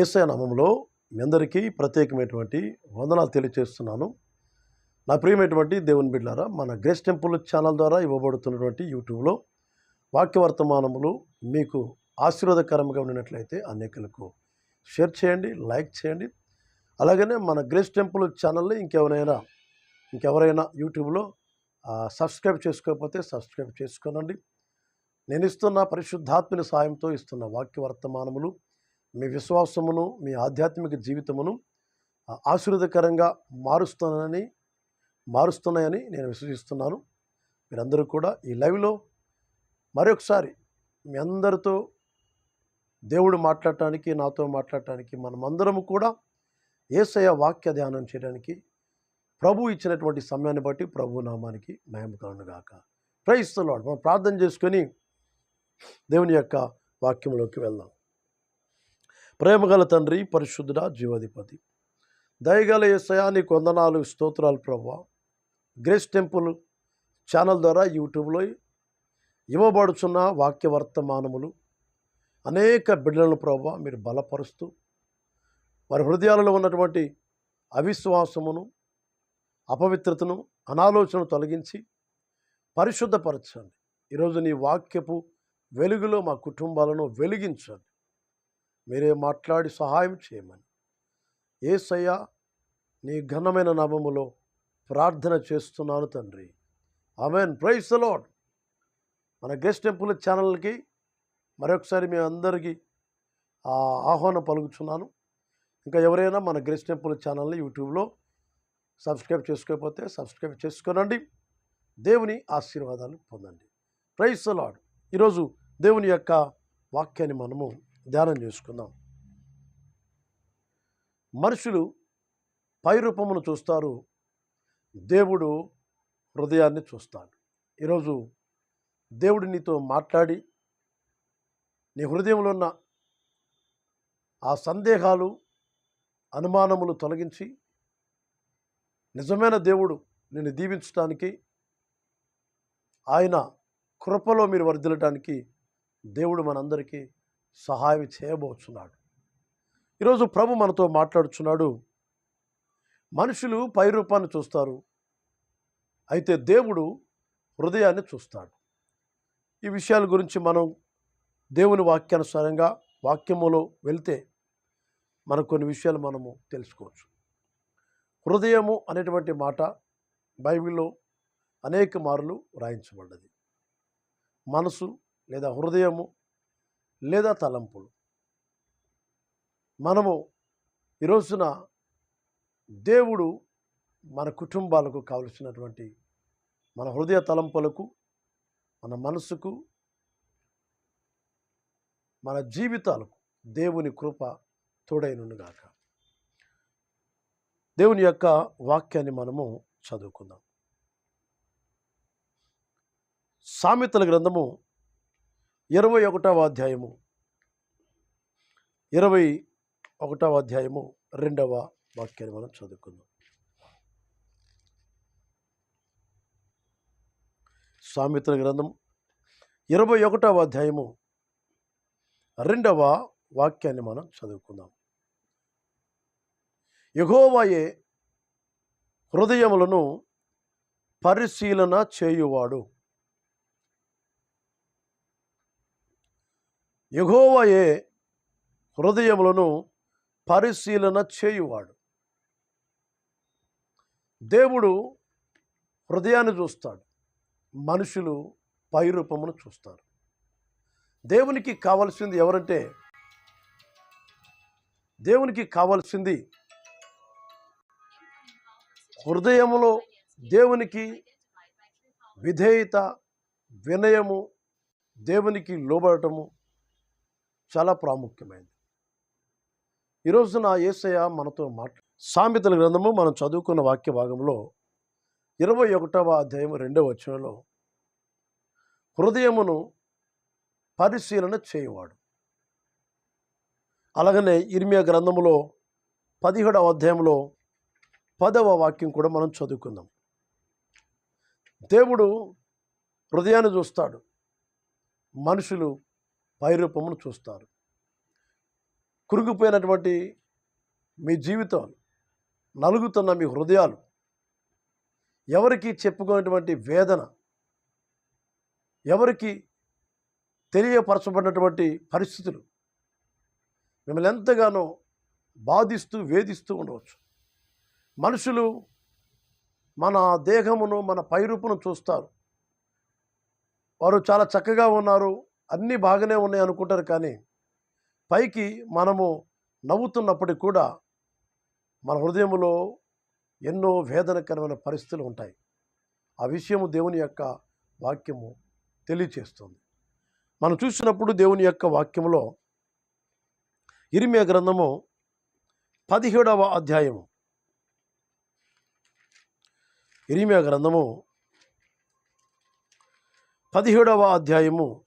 ఏసఐ నామంలో మీ అందరికీ ప్రత్యేకమైనటువంటి వందనాలు తెలియజేస్తున్నాను నా ప్రియమైనటువంటి దేవుని బిడ్డారా మన గ్రేస్ టెంపుల్ ఛానల్ ద్వారా ఇవ్వబడుతున్నటువంటి యూట్యూబ్లో వాక్య వర్తమానములు మీకు ఆశీర్వాదకరంగా ఉండినట్లయితే అనేకులకు షేర్ చేయండి లైక్ చేయండి. అలాగనే మన గ్రేస్ టెంపుల్ ఛానల్లో ఇంకెవరైనా ఇంకెవరైనా యూట్యూబ్లో సబ్స్క్రైబ్ చేసుకోకపోతే సబ్స్క్రైబ్ చేసుకోనండి. నేను ఇస్తున్న పరిశుద్ధాత్మని సాయంతో ఇస్తున్న వాక్య వర్తమానములు మీ విశ్వాసమును మీ ఆధ్యాత్మిక జీవితమును ఆశీర్వదకరంగా మారుస్తానని మారుస్తున్నాయని నేను విశ్వసిస్తున్నాను. మీరందరూ కూడా ఈ లైవ్లో మరొకసారి మీ అందరితో దేవుడు మాట్లాడటానికి నాతో మాట్లాడటానికి మనమందరము కూడా ఏసయ వాక్య ధ్యానం చేయడానికి ప్రభు ఇచ్చినటువంటి సమయాన్ని బట్టి ప్రభు నామానికి మహిమ కలుగుగాక ప్రైస్తున్నాడు మనం ప్రార్థన చేసుకొని దేవుని యొక్క వాక్యంలోకి వెళ్దాం. ప్రేమగల తండ్రి పరిశుద్ధుడ జీవాధిపతి. దయగల ఏసయా నీకు వందనాలు స్తోత్రాలు ప్రభా గ్రేస్ టెంపుల్ ఛానల్ ద్వారా యూట్యూబ్లో ఇవ్వబడుచున్న వాక్య వర్తమానములు అనేక బిడ్డలను ప్రభావ మీరు బలపరుస్తూ వారి హృదయాలలో ఉన్నటువంటి అవిశ్వాసమును అపవిత్రతను అనాలోచనను తొలగించి పరిశుద్ధపరచండి. ఈరోజు నీ వాక్యపు వెలుగులో మా కుటుంబాలను వెలిగించండి. మీరే మాట్లాడి సహాయం చేయమని. ఏసయ్య నీ ఘనమైన నామములో ప్రార్థన చేస్తున్నాను తండ్రి. ఆమెన్. ప్రైస్ లాడ్ మన గెస్ట్ టెంపుల్ ఛానల్కి మరొకసారి మీ అందరికీ ఆ, ఆహ్వానం పలుకుతున్నాను ఇంకా ఎవరైనా మన గ్రేస్ టెంపుల్ ఛానల్ని యూట్యూబ్లో సబ్స్క్రైబ్ చేసుకోకపోతే సబ్స్క్రైబ్ చేసుకోనండి. దేవుని ఆశీర్వాదాలు పొందండి. ప్రైస్ లాడ్ ఈరోజు దేవుని యొక్క వాక్యాన్ని మనము ధ్యానం చేసుకుందాం. మనుషులు పై రూపమును చూస్తారు. దేవుడు హృదయాన్ని చూస్తాడు. ఈరోజు దేవుడు నీతో మాట్లాడి నీ హృదయంలో ఉన్న ఆ సందేహాలు అనుమానములు తొలగించి నిజమైన దేవుడు నిన్ను దీవించడానికి ఆయన కృపలో మీరు వర్ధిల్లటానికి దేవుడు మనందరికీ సహాయం చేయబోతున్నాడు ఈరోజు ప్రభు మనతో మాట్లాడుచున్నాడు. మనుషులు పై రూపాన్ని చూస్తారు. అయితే దేవుడు హృదయాన్ని చూస్తాడు. ఈ విషయాల గురించి మనం దేవుని వాక్యానుసారంగా వాక్యములో వెళ్తే మనకు కొన్ని విషయాలు మనము తెలుసుకోవచ్చు. హృదయము అనేటువంటి మాట బైబిల్లో అనేక మార్లు రాయించబడ్డది. మనసు లేదా హృదయము లేదా తలంపులు. మనము ఈ రోజున దేవుడు మన కుటుంబాలకు కావలసినటువంటి మన హృదయ తలంపులకు మన మనసుకు మన జీవితాలకు దేవుని కృప తోడైనగాక దేవుని యొక్క వాక్యాన్ని మనము చదువుకుందాం. సామెతల గ్రంథము ఇరవై ఒకటవ అధ్యాయము. ఇరవై ఒకటవ అధ్యాయము రెండవ వాక్యాన్ని మనం చదువుకుందాం. సామెతల గ్రంథం ఇరవై ఒకటవ అధ్యాయము రెండవ వాక్యాన్ని మనం చదువుకుందాం. యెహోవాయే హృదయములను పరిశీలన చేయువాడు. యెహోవాయే హృదయములను పరిశీలన చేయువాడు. దేవుడు హృదయాన్ని చూస్తాడు. మనుషులు పైరూపమును చూస్తారు. దేవునికి కావలసింది ఎవరంటే దేవునికి కావలసింది హృదయములో దేవునికి విధేయత వినయము దేవునికి లోబడటము చాలా ప్రాముఖ్యమైనది. ఈరోజున రోజున యేసయ్య మనతో మాట్లా సామెతల గ్రంథము మనం చదువుకున్న వాక్య భాగంలో ఇరవై ఒకటవ అధ్యాయం రెండవ వచనంలో హృదయమును పరిశీలన చేయవాడు. అలాగనే ఇర్మియా గ్రంథములో పదిహేడవ అధ్యాయంలో పదవ వాక్యం కూడా మనం చదువుకుందాం. దేవుడు హృదయాన్ని చూస్తాడు. మనుషులు పైరూపమును చూస్తారు. కురుగిపోయినటువంటి మీ జీవితాలు నలుగుతున్న మీ హృదయాలు ఎవరికి చెప్పుకునేటువంటి వేదన ఎవరికి తెలియపరచబడినటువంటి పరిస్థితులు మిమ్మల్ని ఎంతగానో బాధిస్తూ వేధిస్తూ ఉండవచ్చు. మనుషులు మన దేహమును మన పైరూపును చూస్తారు. వారు చాలా చక్కగా ఉన్నారు. అన్నీ బాగానే ఉన్నాయి అనుకుంటారు కానీ పైకి మనము నవ్వుతున్నప్పటికి కూడా మన హృదయంలో ఎన్నో వేదనకరమైన పరిస్థితులు ఉంటాయి. ఆ విషయము దేవుని యొక్క వాక్యము తెలియచేస్తుంది. మనం చూసినప్పుడు దేవుని యొక్క వాక్యములో ఇరిమే గ్రంథము పదిహేడవ అధ్యాయము. ఇరిమే గ్రంథము పదిహేడవ అధ్యాయము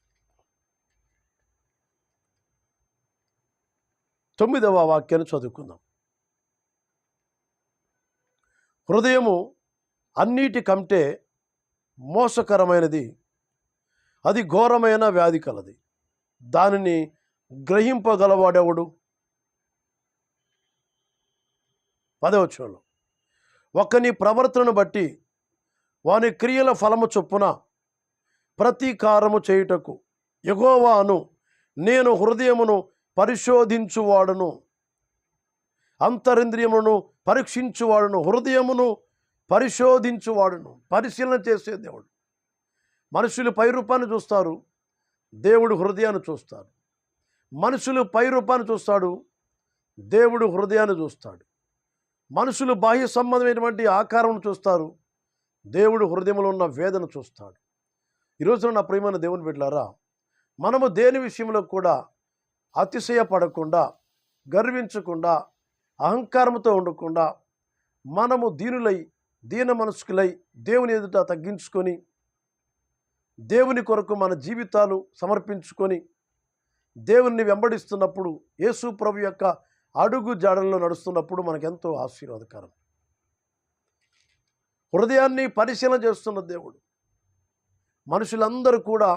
తొమ్మిదవ వాక్యాన్ని చదువుకుందాం. హృదయము అన్నిటి కంటే మోసకరమైనది. అది ఘోరమైన వ్యాధి కలది. దానిని గ్రహింపగలవాడెవడు? పదవచనంలో ఒకని ప్రవర్తనను బట్టి వాని క్రియల ఫలము చొప్పున ప్రతీకారము చేయుటకు ఎగోవాను నేను హృదయమును పరిశోధించువాడును. అంతరింద్రియమును పరీక్షించువాడును. హృదయమును పరిశోధించువాడును. పరిశీలన చేసే దేవుడు. మనుషులు పై రూపాన్ని చూస్తారు. దేవుడు హృదయాన్ని చూస్తారు మనుషులు పై రూపాన్ని చూస్తాడు. దేవుడు హృదయాన్ని చూస్తాడు. మనుషులు బాహ్య సంబంధమైనటువంటి ఆకారం చూస్తారు. దేవుడు హృదయంలో ఉన్న వేదన చూస్తాడు. ఈరోజు నా ప్రియమైన దేవుని బిడ్డలారా మనము దేని విషయంలో కూడా అతిశయపడకుండా గర్వించకుండా అహంకారంతో ఉండకుండా మనము దీనులై దీన మనసుకులై దేవుని ఎదుట తగ్గించుకొని దేవుని కొరకు మన జీవితాలు సమర్పించుకొని దేవుణ్ణి వెంబడిస్తున్నప్పుడు యేసు ప్రభు యొక్క అడుగు జాడల్లో నడుస్తున్నప్పుడు మనకెంతో ఆశీర్వాదకరం. హృదయాన్ని పరిశీలన చేస్తున్న దేవుడు మనుషులందరూ కూడా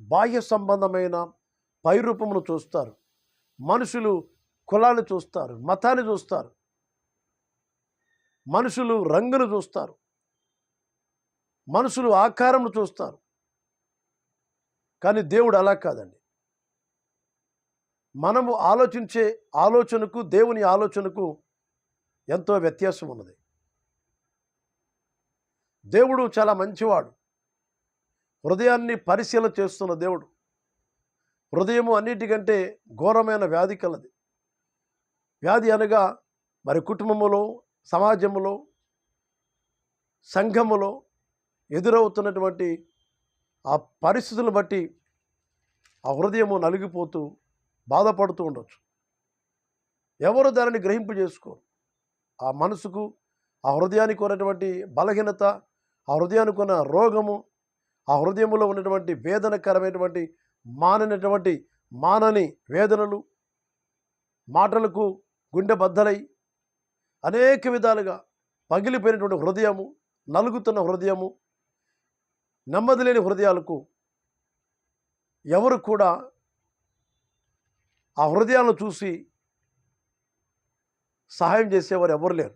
బాహ్య సంబంధమైన పైరూపమును చూస్తారు. మనుషులు కులాన్ని చూస్తారు మతాన్ని చూస్తారు. మనుషులు రంగును చూస్తారు. మనుషులు ఆకారంను చూస్తారు. కానీ దేవుడు అలా కాదండి. మనము ఆలోచించే ఆలోచనకు దేవుని ఆలోచనకు ఎంతో వ్యత్యాసం ఉన్నది. దేవుడు చాలా మంచివాడు. హృదయాన్ని పరిశీలన చేస్తున్న దేవుడు. హృదయము అన్నిటికంటే ఘోరమైన వ్యాధి కలది. వ్యాధి అనగా మరి కుటుంబములో సమాజములో సంఘములో ఎదురవుతున్నటువంటి ఆ పరిస్థితులను బట్టి ఆ హృదయము నలిగిపోతూ బాధపడుతూ ఉండొచ్చు. ఎవరు దానిని గ్రహింపు చేసుకోరు. ఆ మనసుకు ఆ హృదయానికి ఉన్నటువంటి బలహీనత ఆ హృదయానికి ఉన్న రోగము ఆ హృదయంలో ఉన్నటువంటి వేదనకరమైనటువంటి మాననటువంటి మానని వేదనలు మాటలకు గుండె బద్దలై అనేక విధాలుగా పగిలిపోయినటువంటి హృదయము నలుగుతున్న హృదయము నెమ్మది లేని హృదయాలకు ఎవరు కూడా ఆ హృదయాలను చూసి సహాయం చేసేవారు ఎవరు లేరు.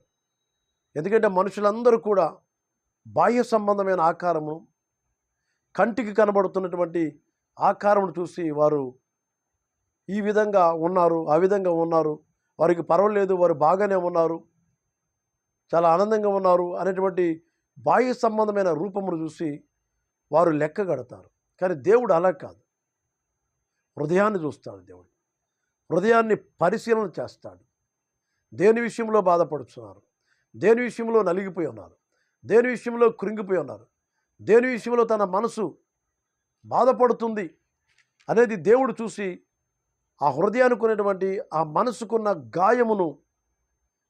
ఎందుకంటే మనుషులందరూ కూడా బాహ్య సంబంధమైన ఆకారము కంటికి కనబడుతున్నటువంటి ఆకారమును చూసి వారు ఈ విధంగా ఉన్నారు ఆ విధంగా ఉన్నారు. వారికి పర్వాలేదు వారు బాగానే ఉన్నారు. చాలా ఆనందంగా ఉన్నారు అనేటువంటి బాహ్య సంబంధమైన రూపమును చూసి వారు లెక్క కడతారు. కానీ దేవుడు అలా కాదు. హృదయాన్ని చూస్తాడు దేవుడు. హృదయాన్ని పరిశీలన చేస్తాడు. దేని విషయంలో బాధపడుతున్నారు? దేని విషయంలో నలిగిపోయి ఉన్నారు? దేని విషయంలో కృంగిపోయి ఉన్నారు? దేని విషయంలో తన మనసు బాధపడుతుంది అనేది దేవుడు చూసి ఆ హృదయానికి ఆ మనసుకున్న గాయమును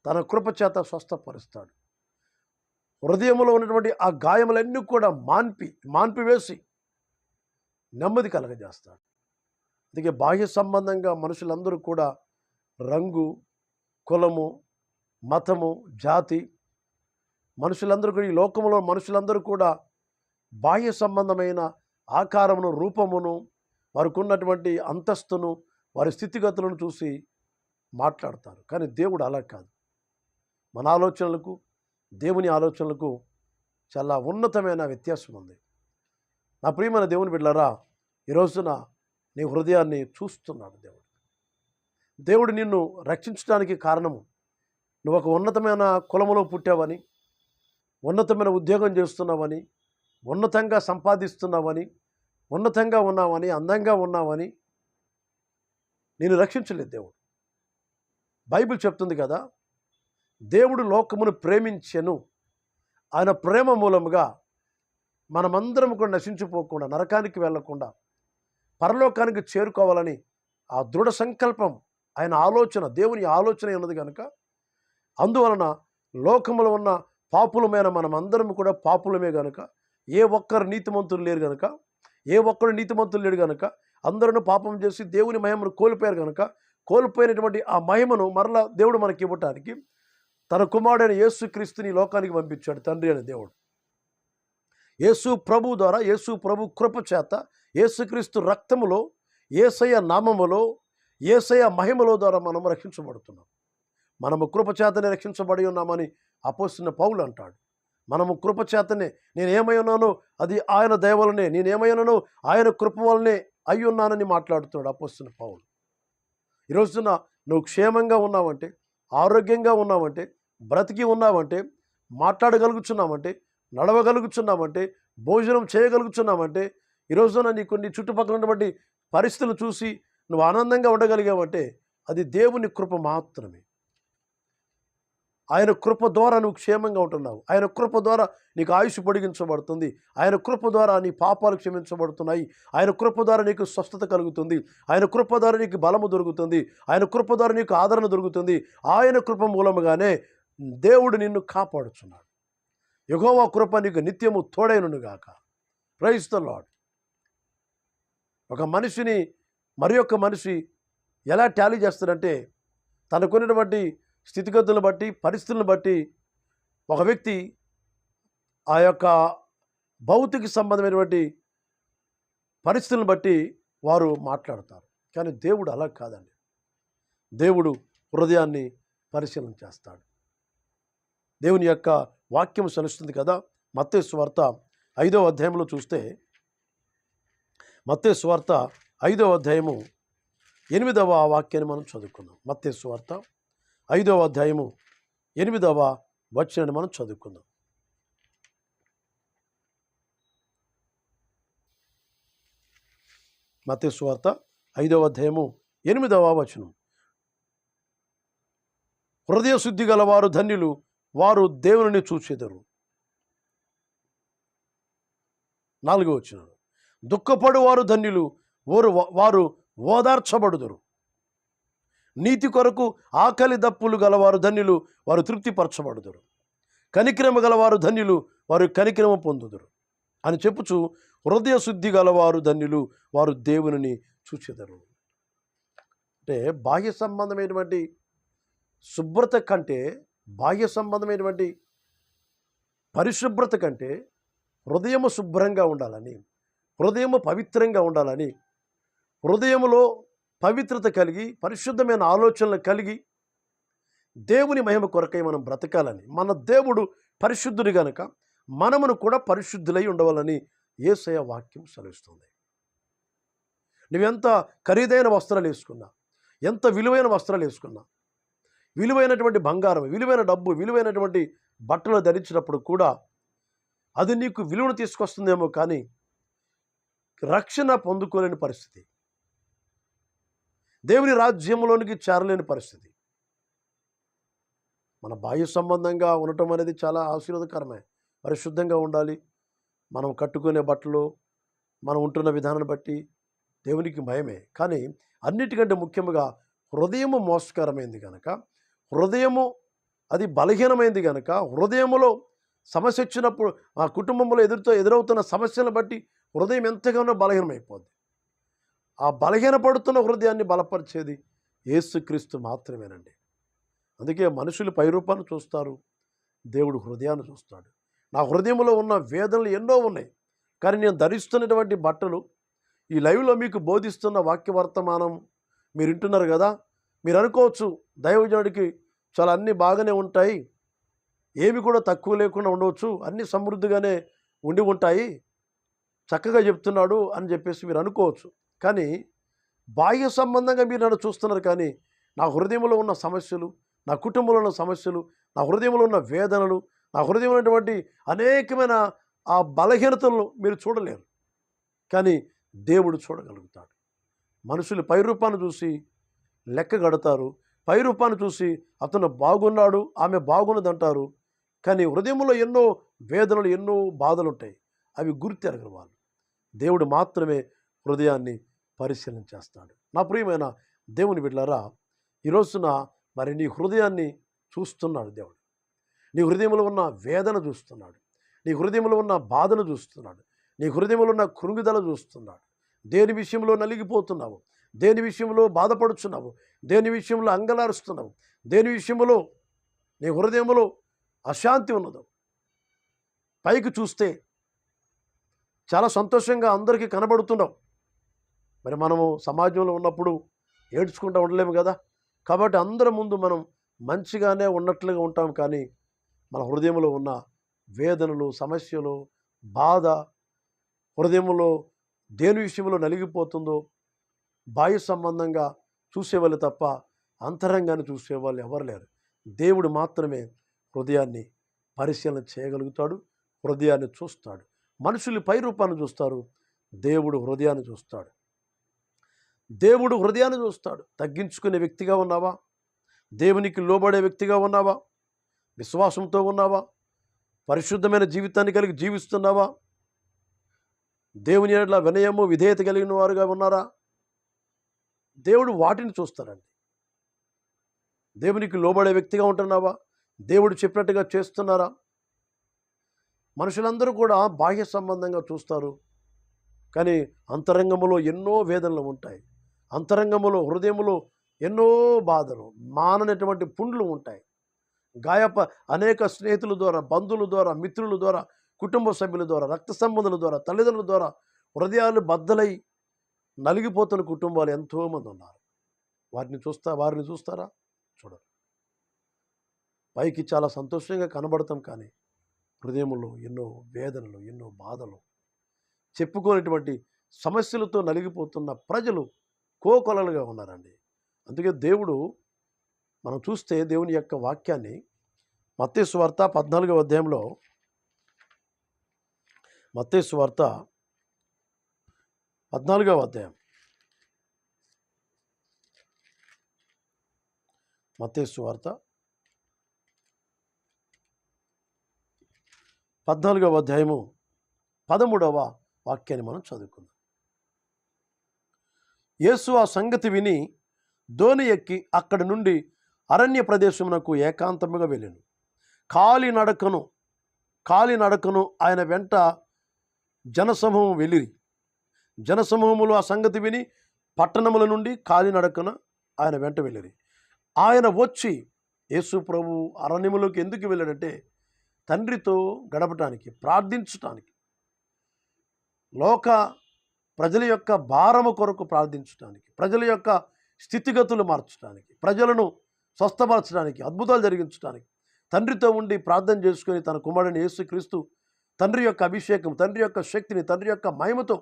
తన కృపచేత స్వస్థపరుస్తాడు. హృదయంలో ఉన్నటువంటి ఆ గాయములన్నీ కూడా మాన్పి మాన్పివేసి నెమ్మది కలగజేస్తాడు. అందుకే బాహ్య సంబంధంగా మనుషులందరూ కూడా రంగు కులము మతము జాతి మనుషులందరూ కూడా ఈ లోకంలో మనుషులందరూ కూడా బాహ్య సంబంధమైన ఆకారమును రూపమును వారికి ఉన్నటువంటి అంతస్తును వారి స్థితిగతులను చూసి మాట్లాడతారు. కానీ దేవుడు అలా కాదు. మన ఆలోచనలకు దేవుని ఆలోచనలకు చాలా ఉన్నతమైన వ్యత్యాసం ఉంది. నా ప్రియమైన దేవుని బిడ్డలారా ఈరోజున నీ హృదయాన్ని చూస్తున్నాడు దేవుడు. దేవుడు నిన్ను రక్షించడానికి కారణము. నువ్వు ఒక ఉన్నతమైన కులములో పుట్టావని ఉన్నతమైన ఉద్యోగం చేస్తున్నావని ఉన్నతంగా సంపాదిస్తున్నావని ఉన్నతంగా ఉన్నామని అందంగా ఉన్నామని నేను రక్షించలేదు దేవుడు. బైబిల్ చెప్తుంది కదా దేవుడు లోకమును ప్రేమించెను. ఆయన ప్రేమ మూలముగా మనమందరం కూడా నశించిపోకుండా నరకానికి వెళ్ళకుండా పరలోకానికి చేరుకోవాలని ఆ దృఢ సంకల్పం ఆయన ఆలోచన దేవుని ఆలోచన ఉన్నది కనుక అందువలన లోకములో ఉన్న పాపులమైన మనమందరం కూడా పాపులమే గనుక ఏ ఒక్కరు నీతిమంతులు లేరు గనుక ఏ ఒక్కడు నీతిమంతులు లేడు కనుక అందరూ పాపం చేసి దేవుని మహిమను కోల్పోయారు కనుక కోల్పోయినటువంటి ఆ మహిమను మరలా దేవుడు మనకి ఇవ్వటానికి తన కుమారుడైన యేసుక్రీస్తుని లోకానికి పంపించాడు తండ్రి అనే దేవుడు. యేసు ప్రభు ద్వారా యేసు ప్రభు కృప చేత యేసుక్రీస్తు రక్తములో ఏసయ్య నామములో ఏసయ మహిమలో ద్వారా మనం రక్షించబడుతున్నాం. మనము కృపచేతనే రక్షించబడి ఉన్నామని అపోస్తున్న పౌలు అంటాడు. మనము కృప చేతనే నేను ఏమై ఉన్నానో అది ఆయన దయవలనే నేనేమై ఉన్నాను ఉన్నానో ఆయన కృప వలనే అయి ఉన్నానని మాట్లాడుతున్నాడు అపోస్తున్న పావులు ఈ రోజున నువ్వు క్షేమంగా ఉన్నావంటే ఆరోగ్యంగా ఉన్నావంటే బ్రతికి ఉన్నావంటే మాట్లాడగలుగుతున్నామంటే నడవగలుగుతున్నామంటే భోజనం చేయగలుగుతున్నామంటే ఈ రోజున కొన్ని చుట్టుపక్కల ఉన్నటువంటి పరిస్థితులు చూసి నువ్వు ఆనందంగా ఉండగలిగావంటే అది దేవుని కృప మాత్రమే. ఆయన కృప ద్వారా నువ్వు క్షేమంగా ఉంటున్నావు. ఆయన కృప ద్వారా నీకు ఆయుష్ పొడిగించబడుతుంది. ఆయన కృప ద్వారా నీ పాపాలు క్షమించబడుతున్నాయి. ఆయన కృప ద్వారా నీకు స్వస్థత కలుగుతుంది. ఆయన కృప ద్వారా నీకు బలము దొరుకుతుంది. ఆయన కృప ద్వారా నీకు ఆదరణ దొరుకుతుంది. ఆయన కృప మూలముగానే దేవుడు నిన్ను కాపాడుచున్నాడు. ఎగోవా కృప నీకు నిత్యము తోడైనగాక ప్రైజ్ ద లాడ్ ఒక మనిషిని మరి మనిషి ఎలా ట్యాలీ చేస్తాడంటే తనకున్నటువంటి స్థితిగతులను బట్టి పరిస్థితులను బట్టి ఒక వ్యక్తి ఆ యొక్క భౌతిక సంబంధమైనటువంటి పరిస్థితులను బట్టి వారు మాట్లాడతారు. కానీ దేవుడు అలా కాదండి. దేవుడు హృదయాన్ని పరిశీలన చేస్తాడు. దేవుని యొక్క వాక్యం సలుస్తుంది కదా? మత్తే స్వార్త ఐదవ అధ్యాయంలో చూస్తే మత్తే స్వార్త ఐదవ అధ్యాయము ఎనిమిదవ వాక్యాన్ని మనం చదువుకుందాం. మత్తే స్వార్త ఐదవ అధ్యాయము ఎనిమిదవ వచనాన్ని మనం చదువుకుందాం. మతేశ్వార్త ఐదవ అధ్యాయము ఎనిమిదవ వచనం. హృదయ శుద్ధి గలవారు ధన్యులు వారు దేవుని చూచెదరు. నాలుగో వచ్చిన దుఃఖపడు వారు ధన్యులు వారు వారు ఓదార్చబడుదురు. నీతి కొరకు ఆకలి దప్పులు గలవారు ధన్యులు వారు తృప్తిపరచబడుదురు. కనిక్రమ గలవారు ధన్యులు వారు కనిక్రమ పొందుదురు. అని చెప్పుచు హృదయ శుద్ధి గలవారు ధన్యులు వారు దేవుని చూచెదరు. అంటే బాహ్య సంబంధమైనటువంటి శుభ్రత కంటే బాహ్య సంబంధమైనటువంటి పరిశుభ్రత కంటే హృదయము శుభ్రంగా ఉండాలని హృదయము పవిత్రంగా ఉండాలని హృదయములో పవిత్రత కలిగి పరిశుద్ధమైన ఆలోచనలు కలిగి దేవుని మహిమ కొరకై మనం బ్రతకాలని మన దేవుడు పరిశుద్ధుడు గనుక మనమును కూడా పరిశుద్ధులై ఉండవాలని ఏసయ వాక్యం సెలవిస్తుంది. నువ్వెంత ఖరీదైన వస్త్రాలు వేసుకున్నా ఎంత విలువైన వస్త్రాలు వేసుకున్నా విలువైనటువంటి బంగారం విలువైన డబ్బు విలువైనటువంటి బట్టలు ధరించినప్పుడు కూడా అది నీకు విలువను తీసుకొస్తుందేమో కానీ రక్షణ పొందుకోలేని పరిస్థితి. దేవుని రాజ్యంలోనికి చేరలేని పరిస్థితి. మన బాహ్య సంబంధంగా ఉండటం అనేది చాలా ఆశీర్వాదకరమే. పరిశుద్ధంగా ఉండాలి. మనం కట్టుకునే బట్టలు మనం ఉంటున్న విధానం బట్టి దేవునికి భయమే. కానీ అన్నిటికంటే ముఖ్యంగా హృదయము మోసకరమైంది కనుక హృదయము అది బలహీనమైంది కనుక హృదయములో సమస్య వచ్చినప్పుడు మా కుటుంబంలో ఎదురుతో ఎదురవుతున్న సమస్యలను బట్టి హృదయం ఎంతగానో బలహీనమైపోద్ది. ఆ బలహీనపడుతున్న హృదయాన్ని బలపరిచేది ఏసుక్రీస్తు మాత్రమేనండి. అందుకే మనుషులు పైరూపాన్ని చూస్తారు దేవుడు హృదయాన్ని చూస్తాడు. నా హృదయంలో ఉన్న వేదనలు ఎన్నో ఉన్నాయి కానీ నేను ధరిస్తున్నటువంటి బట్టలు ఈ లైవ్లో మీకు బోధిస్తున్న వాక్య వర్తమానం మీరు వింటున్నారు కదా మీరు అనుకోవచ్చు దైవజనుడికి చాలా అన్నీ బాగానే ఉంటాయి ఏమి కూడా తక్కువ లేకుండా ఉండవచ్చు అన్నీ సమృద్ధిగానే ఉండి ఉంటాయి చక్కగా చెప్తున్నాడు అని చెప్పేసి మీరు అనుకోవచ్చు. కానీ బాహ్య సంబంధంగా మీరు నన్ను చూస్తున్నారు కానీ నా హృదయంలో ఉన్న సమస్యలు నా కుటుంబంలో ఉన్న సమస్యలు నా హృదయంలో ఉన్న వేదనలు నా హృదయంలో ఉన్నటువంటి అనేకమైన ఆ బలహీనతలను మీరు చూడలేరు. కానీ దేవుడు చూడగలుగుతాడు. మనుషులు పై రూపాన్ని చూసి లెక్క గడతారు పై రూపాన్ని చూసి అతను బాగున్నాడు ఆమె బాగున్నదంటారు. కానీ హృదయంలో ఎన్నో వేదనలు ఎన్నో బాధలు ఉంటాయి అవి గుర్తెరగరు వాళ్ళు. దేవుడు మాత్రమే హృదయాన్ని పరిశీలన చేస్తాడు. నా ప్రియమైన దేవుని బిడ్డలారా ఈ రోజున మరి నీ హృదయాన్ని చూస్తున్నాడు దేవుడు. నీ హృదయంలో ఉన్న వేదన చూస్తున్నాడు. నీ హృదయంలో ఉన్న బాధను చూస్తున్నాడు. నీ హృదయంలో ఉన్న కృంగిదల చూస్తున్నాడు. దేని విషయంలో నలిగిపోతున్నావు? దేని విషయంలో బాధపడుచున్నావు? దేని విషయంలో అంగలారుస్తున్నావు? దేని విషయంలో నీ హృదయంలో అశాంతి ఉన్నదో? పైకి చూస్తే చాలా సంతోషంగా అందరికీ కనబడుతున్నావు. మరి మనము సమాజంలో ఉన్నప్పుడు ఏడ్చుకుంటూ ఉండలేము కదా? కాబట్టి అందరి ముందు మనం మంచిగానే ఉన్నట్లుగా ఉంటాం కానీ మన హృదయంలో ఉన్న వేదనలు సమస్యలు బాధ హృదయంలో దేని విషయంలో నలిగిపోతుందో బాహ్య సంబంధంగా చూసేవాళ్ళు తప్ప అంతరంగాన్ని చూసేవాళ్ళు ఎవరు లేరు. దేవుడు మాత్రమే హృదయాన్ని పరిశీలన చేయగలుగుతాడు హృదయాన్ని చూస్తాడు. మనుషులు పై రూపాన్ని చూస్తారు దేవుడు హృదయాన్ని చూస్తాడు. దేవుడు హృదయాన్ని చూస్తాడు. తగ్గించుకునే వ్యక్తిగా ఉన్నావా? దేవునికి లోబడే వ్యక్తిగా ఉన్నావా? విశ్వాసంతో ఉన్నావా? పరిశుద్ధమైన జీవితాన్ని కలిగి జీవిస్తున్నావా? దేవుని ఎట్లా వినయము విధేయత కలిగిన వారుగా ఉన్నారా? దేవుడు వాటిని చూస్తారండి దేవునికి లోబడే వ్యక్తిగా ఉంటున్నావా? దేవుడు చెప్పినట్టుగా చేస్తున్నారా? మనుషులందరూ కూడా బాహ్య సంబంధంగా చూస్తారు. కానీ అంతరంగంలో ఎన్నో వేదనలు ఉంటాయి. అంతరంగములో హృదయములో ఎన్నో బాధలు మాననటువంటి పుండ్లు ఉంటాయి. గాయప అనేక స్నేహితుల ద్వారా బంధువుల ద్వారా మిత్రుల ద్వారా కుటుంబ సభ్యుల ద్వారా రక్త సంబంధుల ద్వారా తల్లిదండ్రుల ద్వారా హృదయాలు బద్దలై నలిగిపోతున్న కుటుంబాలు ఎంతోమంది ఉన్నారు. వారిని చూస్తా వారిని చూస్తారా? చూడరు. పైకి చాలా సంతోషంగా కనబడతాం కానీ హృదయంలో ఎన్నో వేదనలు ఎన్నో బాధలు. చెప్పుకోనటువంటి సమస్యలతో నలిగిపోతున్న ప్రజలు కోకొలలుగా ఉన్నారండి. అందుకే దేవుడు మనం చూస్తే దేవుని యొక్క వాక్యాన్ని మత్తేసు వార్త పద్నాలుగవ అధ్యాయంలో మత్తేసు వార్త పద్నాలుగవ అధ్యాయం. మత్తేసు వార్త పద్నాలుగవ అధ్యాయము పదమూడవ వాక్యాన్ని మనం చదువుకుందాం. యేసు ఆ సంగతి విని ధోని ఎక్కి అక్కడి నుండి అరణ్య ప్రదేశమునకు ఏకాంతముగా వెళ్ళాను కాలి నడకను కాలి నడకను ఆయన వెంట జనసమూహం వెళ్ళిరి. జనసమూహములు ఆ సంగతి విని పట్టణముల నుండి కాలినడకన ఆయన వెంట వెళ్ళిరి. ఆయన వచ్చి యేసు ప్రభు అరణ్యములోకి ఎందుకు వెళ్ళాడంటే తండ్రితో గడపటానికి ప్రార్థించటానికి. లోక ప్రజల యొక్క భారము కొరకు ప్రార్థించడానికి ప్రజల యొక్క స్థితిగతులు మార్చడానికి ప్రజలను స్వస్థపరచడానికి అద్భుతాలు జరిగించడానికి తండ్రితో ఉండి ప్రార్థన చేసుకొని తన కుమారుని యేసుక్రీస్తు తండ్రి యొక్క అభిషేకం తండ్రి యొక్క శక్తిని తండ్రి యొక్క మహిమతో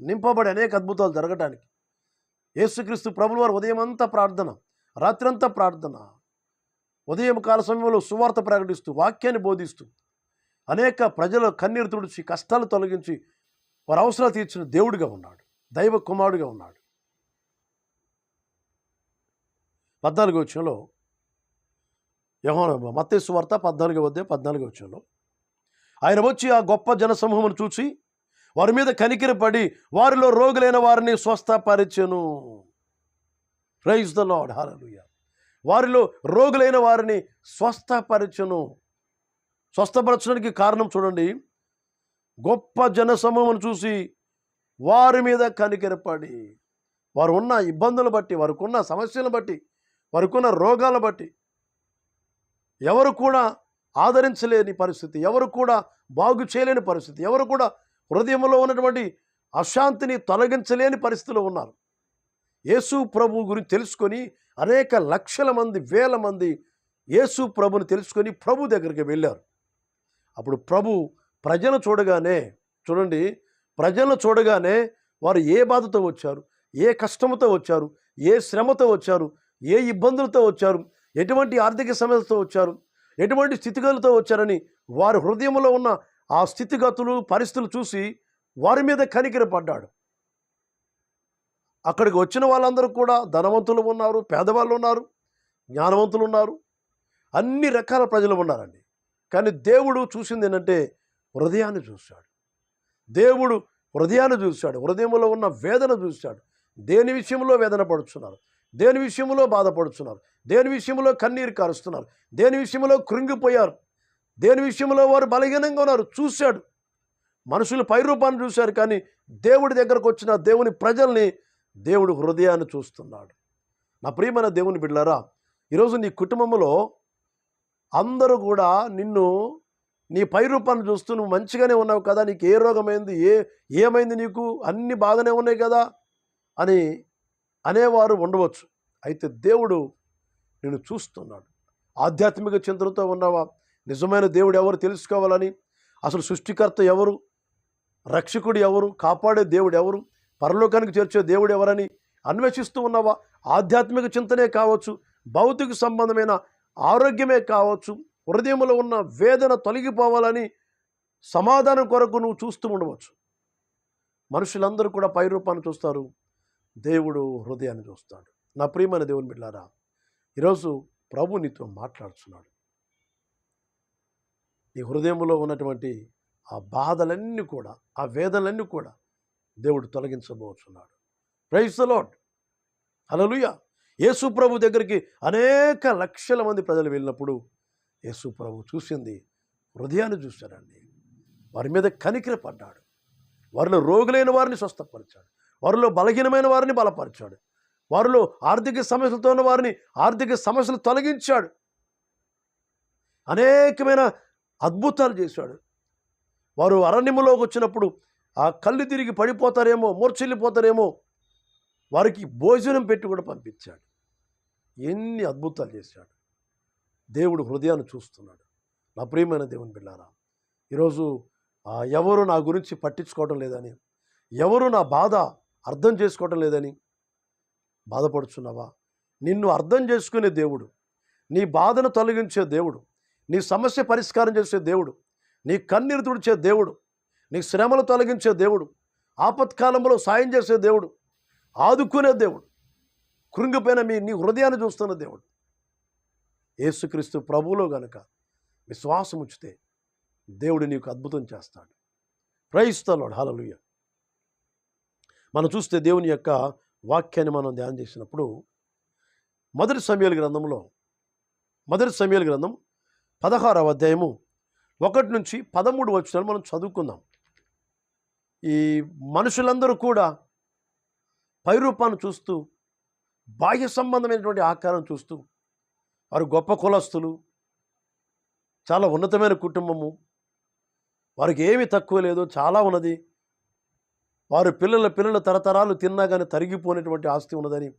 నింపబడి అనేక అద్భుతాలు జరగటానికి యేసుక్రీస్తు ప్రభుల వారు ఉదయం అంతా ప్రార్థన రాత్రంతా ప్రార్థన ఉదయం కాల సమయంలో సువార్త ప్రకటిస్తూ వాక్యాన్ని బోధిస్తూ అనేక ప్రజల కన్నీరు తుడిచి కష్టాలు తొలగించి వారి అవసరాలు తీర్చిన దేవుడిగా ఉన్నాడు. దైవ కుమారుడిగా ఉన్నాడు. పద్నాలుగో వచ్చంలో యహోన మత్తేసు వార్త పద్నాలుగో వద్దే పద్నాలుగో వచ్చంలో ఆయన వచ్చి ఆ గొప్ప జనసమూహమును చూసి వారి మీద కనికిరపడి వారిలో రోగులైన వారిని స్వస్థపరిచెను. రైజ్ ద లాడ్ హాలూయ వారిలో రోగులైన వారిని స్వస్థపరిచెను. స్వస్థపరచడానికి కారణం చూడండి. గొప్ప జనసమూహం చూసి వారి మీద కనికెరపడి వారు ఉన్న ఇబ్బందులు బట్టి వారికి ఉన్న సమస్యలను బట్టి వారికి ఉన్న బట్టి ఎవరు కూడా ఆదరించలేని పరిస్థితి ఎవరు కూడా బాగు చేయలేని పరిస్థితి ఎవరు కూడా హృదయంలో ఉన్నటువంటి అశాంతిని తొలగించలేని పరిస్థితిలో ఉన్నారు. యేసు ప్రభు గురించి తెలుసుకొని అనేక లక్షల మంది వేల మంది యేసు ప్రభుని తెలుసుకొని ప్రభు దగ్గరికి వెళ్ళారు. అప్పుడు ప్రభు ప్రజలు చూడగానే చూడండి ప్రజలను చూడగానే వారు ఏ బాధతో వచ్చారు ఏ కష్టంతో వచ్చారు ఏ శ్రమతో వచ్చారు ఏ ఇబ్బందులతో వచ్చారు ఎటువంటి ఆర్థిక సమస్యలతో వచ్చారు ఎటువంటి స్థితిగతులతో వచ్చారని వారి హృదయంలో ఉన్న ఆ స్థితిగతులు పరిస్థితులు చూసి వారి మీద కనికరపడ్డాడు అక్కడికి వచ్చిన వాళ్ళందరూ కూడా ధనవంతులు ఉన్నారు పేదవాళ్ళు ఉన్నారు జ్ఞానవంతులు ఉన్నారు. అన్ని రకాల ప్రజలు ఉన్నారండి. కానీ దేవుడు చూసింది ఏంటంటే హృదయాన్ని చూశాడు. దేవుడు హృదయాన్ని చూశాడు. హృదయంలో ఉన్న వేదన చూశాడు. దేని విషయంలో వేదన పడుతున్నారు? దేని విషయంలో బాధపడుతున్నారు? దేని విషయంలో కన్నీరు కారుస్తున్నారు? దేని విషయంలో కృంగిపోయారు? దేని విషయంలో వారు బలహీనంగా ఉన్నారు? చూశాడు. మనుషులు పైరూపాన్ని చూశారు కానీ దేవుడి దగ్గరకు వచ్చిన దేవుని ప్రజల్ని దేవుడు హృదయాన్ని చూస్తున్నాడు. నా ప్రియమైన దేవుని బిడ్డలారా ఈరోజు నీ కుటుంబంలో అందరూ కూడా నిన్ను నీ పై రూపాన్ని చూస్తూ నువ్వు మంచిగానే ఉన్నావు కదా నీకు ఏ రోగమైంది ఏ ఏమైంది నీకు అన్నీ బాగానే ఉన్నాయి కదా అని అనేవారు ఉండవచ్చు. అయితే దేవుడు నిన్ను చూస్తున్నాడు. ఆధ్యాత్మిక చింతనతో ఉన్నావా? నిజమైన దేవుడు ఎవరు తెలుసుకోవాలని? అసలు సృష్టికర్త ఎవరు? రక్షకుడు ఎవరు? కాపాడే దేవుడు ఎవరు? పరలోకానికి చేర్చే దేవుడు ఎవరని అన్వేషిస్తూ ఉన్నావా? ఆధ్యాత్మిక చింతనే కావచ్చు భౌతిక సంబంధమైన ఆరోగ్యమే కావచ్చు హృదయంలో ఉన్న వేదన తొలగిపోవాలని సమాధానం కొరకు నువ్వు చూస్తూ ఉండవచ్చు. మనుషులందరూ కూడా పై రూపాన్ని చూస్తారు. దేవుడు హృదయాన్ని చూస్తాడు. నా ప్రియమైన దేవుని బిడ్డారా ఈరోజు ప్రభు నీతో మాట్లాడుతున్నాడు. నీ హృదయంలో ఉన్నటువంటి ఆ బాధలన్నీ కూడా ఆ వేదనలన్నీ కూడా దేవుడు తొలగించబోతున్నాడు. Praise the Lord hallelujah Yesu ప్రభు దగ్గరికి అనేక లక్షల మంది ప్రజలు వెళ్ళినప్పుడు యేసు ప్రభు చూసింది హృదయాన్ని చూశాడండి. వారి మీద కనికిరపడ్డాడు వారిలో రోగులైన వారిని స్వస్థపరిచాడు. వారిలో బలహీనమైన వారిని బలపరిచాడు. వారిలో ఆర్థిక సమస్యలతో ఉన్న వారిని ఆర్థిక సమస్యలు తొలగించాడు. అనేకమైన అద్భుతాలు చేశాడు. వారు అరణ్యములోకి వచ్చినప్పుడు ఆ కళ్ళు తిరిగి పడిపోతారేమో మూర్చెల్లిపోతారేమో వారికి భోజనం పెట్టి కూడా పంపించాడు. ఎన్ని అద్భుతాలు చేశాడు. దేవుడు హృదయాన్ని చూస్తున్నాడు. నా ప్రియమైన దేవుని బిళ్ళారా ఈరోజు ఎవరు నా గురించి పట్టించుకోవడం లేదని ఎవరు నా బాధ అర్థం చేసుకోవటం లేదని బాధపడుచున్నావా? నిన్ను అర్థం చేసుకునే దేవుడు నీ బాధను తొలగించే దేవుడు నీ సమస్య పరిష్కారం చేసే దేవుడు నీ కన్నీరు తుడిచే దేవుడు నీ శ్రమలు తొలగించే దేవుడు ఆపత్కాలంలో సాయం చేసే దేవుడు ఆదుకునే దేవుడు కృంగిపోయిన మీ నీ హృదయాన్ని చూస్తున్న దేవుడు యేసుక్రీస్తు ప్రభువులో గనుక విశ్వాసం ఉంచితే దేవుడు నీకు అద్భుతం చేస్తాడు. ప్రయిస్తాడు హలలుయ మనం చూస్తే దేవుని యొక్క వాక్యాన్ని మనం ధ్యానం చేసినప్పుడు మొదటి సమయాల గ్రంథంలో మొదటి సమయాల గ్రంథం పదహారవ అధ్యాయము ఒకటి నుంచి పదమూడు వచ్చినాలు మనం చదువుకుందాం. ఈ మనుషులందరూ కూడా పైరూపాన్ని చూస్తూ బాహ్య సంబంధమైనటువంటి ఆకారం చూస్తూ వారు గొప్ప కులస్తులు. చాలా ఉన్నతమైన కుటుంబము. వారికి ఏమీ తక్కువ లేదు చాలా ఉన్నది. వారు పిల్లల పిల్లల తరతరాలు తిన్నా కానీ తరిగిపోయినటువంటి ఆస్తి ఉన్నదని